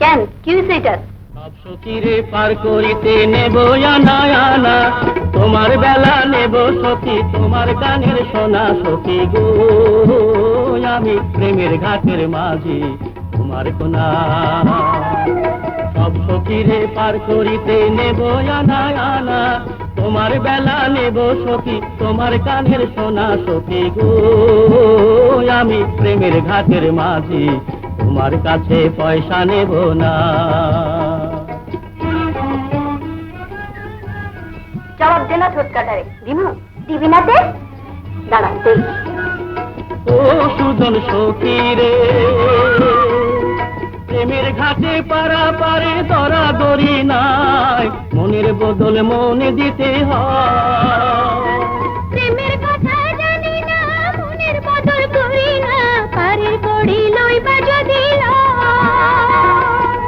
কেন? কি হয়েছে এটার সতীরে পার করিতে নেব আনা। তোমার বেলা নেব সতী, তোমার গানের সোনা সতী গো। আমি প্রেমের ঘাটের মাঝি, তোমার কোনা। সব সতীরে পার করিতে নেব আনা। তোমার বেলা নেব সতী, তোমার কানের সোনা সতী গো। আমি প্রেমের ঘাটের মাঝি তোমার কাছে পয়সা নেব না। জবাব দে না দিমু দিবি না দে? দাঁড়া দেই ও সুজন সখীরে প্রেমের ঘাটে পারা পারে দরা দরি নাই। মনের বদল মনে দিতে হয়।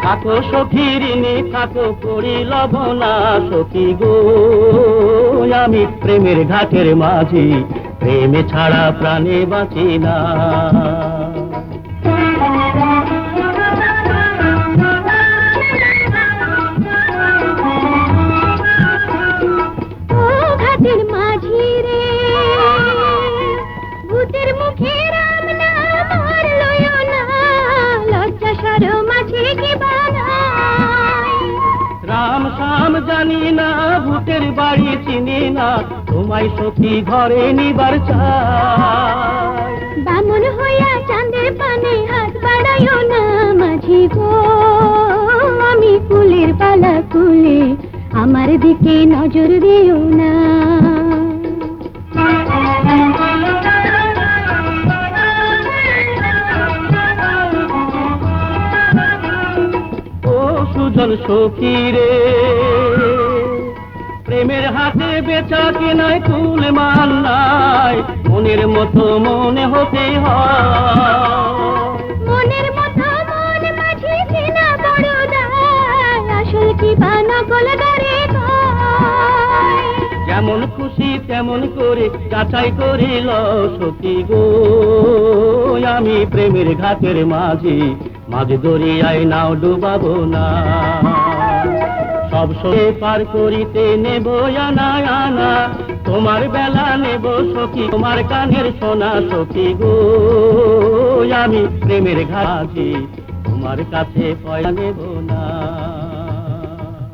থাকো সখীর নে থাকো করি লবনা সখী গো। আমি প্রেমের ঘাটের মাঝি, প্রেমে ছাড়া প্রাণে বাঁচি না। মাঝে কি জানি না ভূতের বাড়ি চিনি না। তোমায় সখী ঘরে নিবার চাই। বামন হইয়া চাঁদের পানে হাত বাড়াইও না মাঝি গো। আমি ফুলের পালা কুলে আমার দিকে নজর দিও না। ও সুজন সখী রে প্রেমের হাতে বেচা কেনায় কুল মান মনের মতো মনে হতে হয়। মনের মতো মন মাঝি চেনা বড় দায়। আসল কি বানা গলে দারে যেমন খুশি তেমন করে যাচাই করিল সখী গো। আমি প্রেমের ঘাটের মাঝি মাঝ দরিয়ায় নাও ডুবাবো না। সব সময় পার করিতে নেব আনা আনা। তোমার বেলা নেব সখী, তোমার কানের সোনা সখী গো। আমি প্রেমের ঘাজি তোমার কাছে পয়া নেব না।